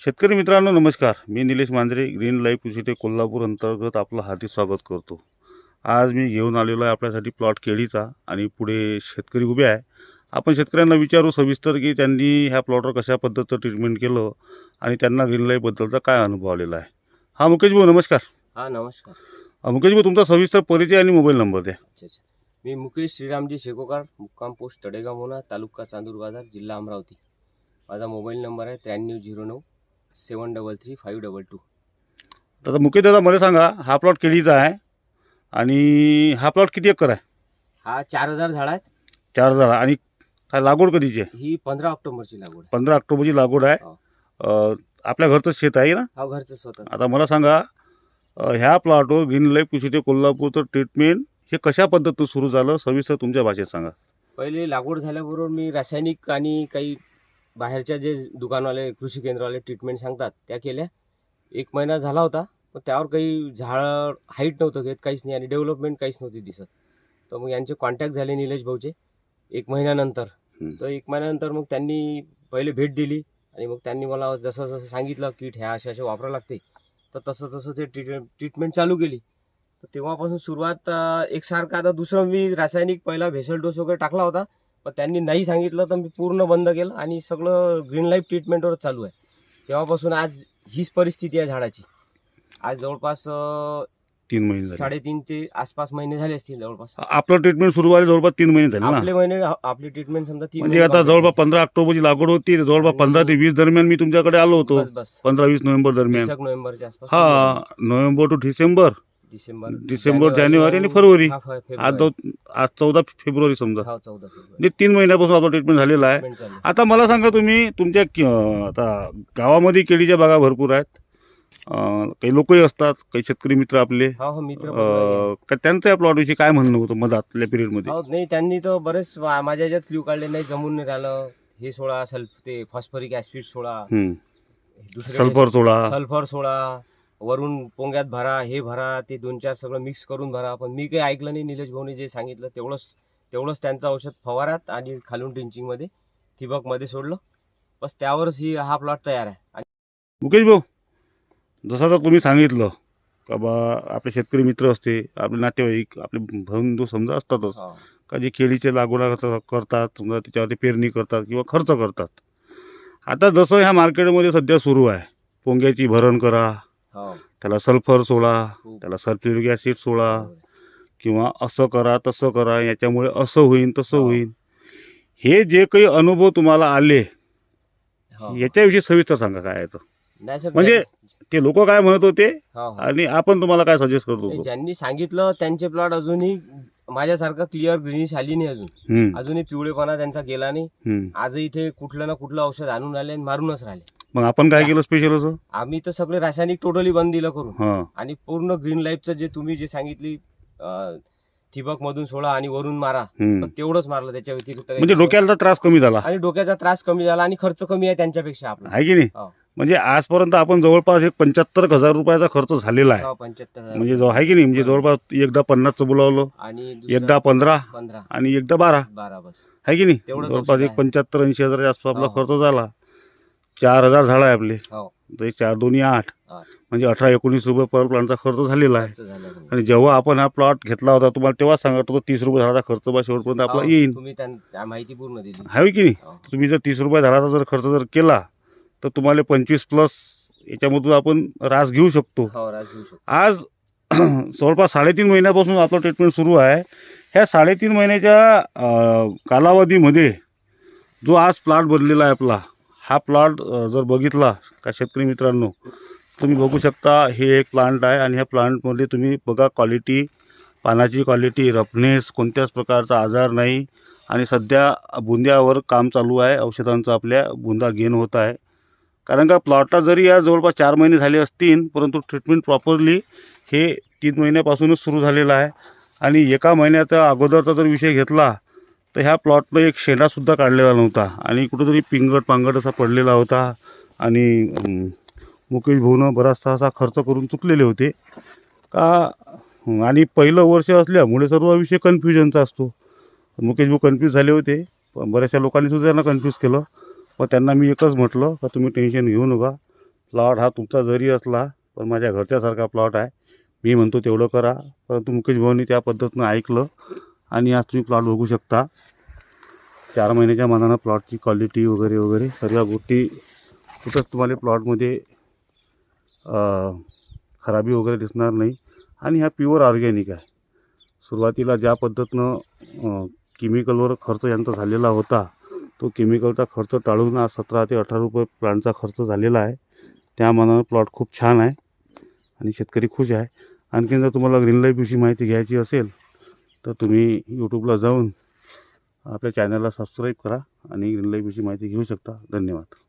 शेतकरी मित्रांनो नमस्कार. मी निलेश मांजरे ग्रीन लाईफ कृषी कोल्हापूर अंतर्गत आपलं हार्दिक स्वागत करतो. आज मी घेऊन आलेलो आहे आपल्यासाठी प्लॉट केळीचा आणि पुढे शेतकरी उभे आहे. आपण शेतकऱ्यांना विचारू सविस्तर की त्यांनी ह्या प्लॉटवर कशा पद्धतीचं ट्रीटमेंट केलं आणि त्यांना ग्रीन लाईफबद्दलचा काय अनुभव आलेला आहे. हा मुकेश भाऊ नमस्कार. हा नमस्कार. मुकेश भाऊ तुमचा सविस्तर परिचय आणि मोबाईल नंबर द्या. अच्छा अच्छा. मी मुकेश श्रीरामजी शेकोकार मुक्काम पोस्ट तडेगाव मोना तालुका चांदूर बाजार जिल्हा अमरावती. माझा मोबाईल नंबर आहे त्र्याण्णव झिरो नऊ seven double three five double two. तर आता मुकेश दादा मला सांगा हा प्लॉट केळीचा आहे आणि हा प्लॉट किती एकर आहे? हा चार हजार झाड आहेत. चार हजार. आणि काय लागवड कधीची आहे? ही पंधरा ऑक्टोबरची लागवड आहे. पंधरा ऑक्टोबरची लागवड आहे. हो. अ, आपल्या घरचं शेत आहे ना? हा घरचं स्वतः आता मला सांगा अ, ह्या प्लॉटवर ग्रीन लाईफ ते कोल्हापूरचं ट्रीटमेंट हे कशा पद्धतीनं सुरू झालं? सविस्तर तुमच्या भाषेत सांगा. पहिले लागवड झाल्याबरोबर मी रासायनिक आणि काही बाहेरच्या जे दुकानवाले कृषी केंद्रवाले ट्रीटमेंट सांगतात त्या केल्या. एक महिना झाला होता पण त्यावर काही झाड हाईट नव्हतं घेत काहीच नाही आणि डेव्हलपमेंट काहीच नव्हती दिसत. तर मग यांचे कॉन्टॅक्ट झाले निलेश भाऊचे एक महिन्यानंतर. तर एक महिन्यानंतर मग त्यांनी पहिले भेट दिली आणि मग त्यांनी मला जसं जसं सांगितलं किट ह्या अशा अशा वापरावं लागते तर तसं तसं ते ट्रीटमेंट ट्रीटमेंट चालू केली. तर तेव्हापासून सुरुवात एकसारखं आता दुसरं मी रासायनिक पहिला भेसल डोस वगैरे टाकला होता. पण त्यांनी नाही सांगितलं तर मी पूर्ण बंद केलं आणि सगळं ग्रीन लाईफ ट्रीटमेंटवर चालू आहे. तेव्हापासून आज हीच परिस्थिती आहे झाडाची. आज जवळपास तीन महिने झाले. साडेतीन ते आसपास महिने झाले असतील जवळपास. आपलं ट्रीटमेंट सुरू व्हायला जवळपास तीन महिने झाले ना? आपले महिने आपली ट्रीटमेंट समजा तीन म्हणजे महिने आता जवळपास. पंधरा ऑक्टोबरची लागवड होती जवळपास पंधरा ते वीस दरम्यान मी तुमच्याकडे आलो होतो. बस बस. पंधरा वीस नोव्हेंबर दरम्यान. वीस एक नोव्हेंबरच्या आसपास हा November to December. December December, जानेवारी आणि फरवरी. हा, फ- फेब्रुवारी. आज दो- आज चौदा फेब्रुवारी समजा. हा, चौदा फेब्रुवारी. म्हणजे तीन महिन्यापासून आपलं ट्रीटमेंट झालेलं आहे. चालू. आता मला सांगा तुम्ही तुमच्या कि- अं, आता गावामध्ये केळीच्या बागा भरपूर आहेत. अं, काही लोकही असतात काही शेतकरी मित्र आपले. हा हो मित्र पण आहे. अं, का त्यांचं या प्लॉटविषयी काय म्हणणं होतं मधातल्या पिरियडमध्ये हो नाही त्यांनी तर बरेच मा- माझ्या याच्यात क्ल्यू काढले नाही जमून नाही राहिलं. हे सोळा सल्फ ते फॉस्फरिक ऍसिड सोळा. दुसरे सल्फर सोडा सल्फर सोळा. वरून पोंग्यात भरा हे भरा ते दोन चार सगळं मिक्स करून भरा. पण मी काही ऐकलं नाही निलेश भाऊने जे सांगितलं तेवढंच तेवढंच त्यांचं औषध फवारात आणि खालून ड्रिंचिंगमध्ये ठिबकमध्ये सोडलं. बस त्यावरच ही हा प्लॉट तयार आहे. आणि मुकेश भाऊ जसं आता तुम्ही सांगितलं का बा आपले शेतकरी मित्र असते आपले नातेवाईक आपले बंधू समजा असतातच हो, का जे केळीचे लागवड करता- करतात समजा त्याच्यावरती पेरणी करतात किंवा खर्च करतात. आता जसं ह्या मार्केटमध्ये सध्या सुरू आहे पोंग्याची भरण करा त्याला सल्फर सोडा. त्याला सल्फ्युरिक ॲसिड सोडा आहे. किंवा असं करा तसं करा याच्यामुळे असं होईन तसं हो. होईन हे जे काही अनुभव तुम्हाला आले हो. याच्याविषयी सविस्तर सांगा काय आहे तर. नाही सर, म्हणजे- ते लोक काय म्हणत होते हो, हो. आणि आपण तुम्हाला काय सजेस्ट करत ज्यांनी सांगितलं त्यांचे प्लॉट अजूनही माझ्यासारखं क्लिअर ग्रीनिश आली नाही अजून. हम्म, अजूनही पिवळेपणा त्यांचा गेला नाही. हम्म. आजही इथे कुठलं ना कुठलं औषध आणून राहिले आणि मारूनच राहिले. मग आपण काय केलं स्पेशल असं? आम्ही तर सगळे रासायनिक टोटली बंद दिलं करून. हा. आणि पूर्ण ग्रीन लाईफचं जे तुम्ही जे सांगितली ठिबक मधून सोडा आणि वरून मारा हम्म. तेवढंच मारलं त्याच्या व्यतिरिक्त काही म्हणजे नाही. डोक्याला त्रास कमी झाला. आणि डोक्याचा त्रास कमी झाला आणि खर्च कमी आहे त्यांच्यापेक्षा आपला. आहे की नाही? हो. म्हणजे आजपर्यंत आपण जवळपास एक पंच्याहत्तर हजार रुपयाचा खर्च झालेला आहे. हो, पंच्याहत्तर हजार. म्हणजे जो आहे की नाही म्हणजे जवळपास एकदा पन्नासचं बोलावलं आणि दुसरं एकदा पंधरा पंधरा. आणि एकदा बारा. बारा बस. आहे की नाही? तेवढंच जवळपास औषध एक आहे. पंच्याहत्तर ऐंशी हजाराच्या आसपास आपला हो. खर्च झाला. चार हजार झाला आहे आपले. हो. तर चार दोन्ही आठ. आठ. म्हणजे अठरा एकोणीस रुपये पर प्लांटचा खर्च झालेला आहे. खर्च झाला कमी. आणि जेव्हा आपण हा प्लॉट घेतला होता तुम्हाला तेव्हा सांगत होतो तीस रुपये झाडाचा खर्च बा शेवटपर्यंत आपला हो, येईल तुम्ही त्यां- त्या माहिती पूर्ण दिली. आहे की नाही? हो. तुम्ही जर तीस रुपये झाडाचा जर खर्च जर केला तर तुम्हाला पंचवीस प्लस याच्यामधून आपण रास घेऊ शकतो. हो राज घेऊ शकतो. आज जवळपास साडेतीन महिन्यापासून आपलं ट्रीटमेंट सुरू आहे. ह्या साडेतीन महिन्याच्या कालावधीमध्ये जो आज प्लॉट बनलेला आहे आपला हा प्लॉट जर बघितला का शेतकरी मित्रांनो तुम्ही बघू शकता हे एक प्लांट आहे आणि ह्या प्लांटमध्ये तुम्ही बघा क्वालिटी पानाची क्वालिटी रफनेस कोणत्याच प्रकारचा आजार नाही. आणि सध्या बुंद्यावर काम चालू आहे. औषधांचं आपल्या बुंदा गेन होत आहे. कारण का प्लॉटला जरी या जवळपास चार महिने झाले असतील परंतु ट्रीटमेंट प्रॉपरली हे तीन महिन्यापासूनच सुरू झालेलं आहे. आणि एका महिन्याचा अगोदरचा जर विषय घेतला तर ह्या प्लॉटनं एक शेणासुद्धा काढलेला नव्हता. आणि कुठंतरी पिंगट पांगट असा पडलेला होता. आणि मुकेश भाऊनं बराचसा असा खर्च करून चुकलेले होते. का आणि पहिलं वर्ष असल्यामुळे सर्व विषय कन्फ्युजनचा असतो. मुकेश भाऊ कन्फ्यूज झाले होते. बऱ्याचशा लोकांनीसुद्धा त्यांना कन्फ्यूज केलं. पण त्यांना मी एकच म्हटलं का तुम्ही टेन्शन घेऊ नका. प्लॉट हा तुमचा जरी असला पण माझ्या घरच्यासारखा प्लॉट आहे. मी म्हणतो तेवढं करा. परंतु मुकेश भाऊनी त्या पद्धतीनं ऐकलं आणि आज तुम्ही प्लॉट बघू शकता. चार महिन्याच्या मानानं प्लॉटची क्वालिटी वगैरे वगैरे सर्व गोष्टी कुठंच तुम्हाला प्लॉटमध्ये खराबी वगैरे दिसणार नाही. आणि हा प्युअर ऑर्गॅनिक आहे. सुरुवातीला ज्या पद्धतीनं केमिकलवर खर्च यांचा झालेला होता तो केमिकलचा खर्च टाळून आज सतरा ते अठरा रुपये प्लांटचा खर्च झालेला आहे. त्या मानानं प्लॉट खूप छान आहे आणि शेतकरी खुश आहे. आणखीन जर तुम्हाला ग्रीन लाईफविषयी माहिती घ्यायची असेल तर तुम्ही यूट्यूबला जाऊन आपल्या चॅनलला सबस्क्राईब करा आणि ग्रीन लाईफविषयी माहिती घेऊ शकता. धन्यवाद.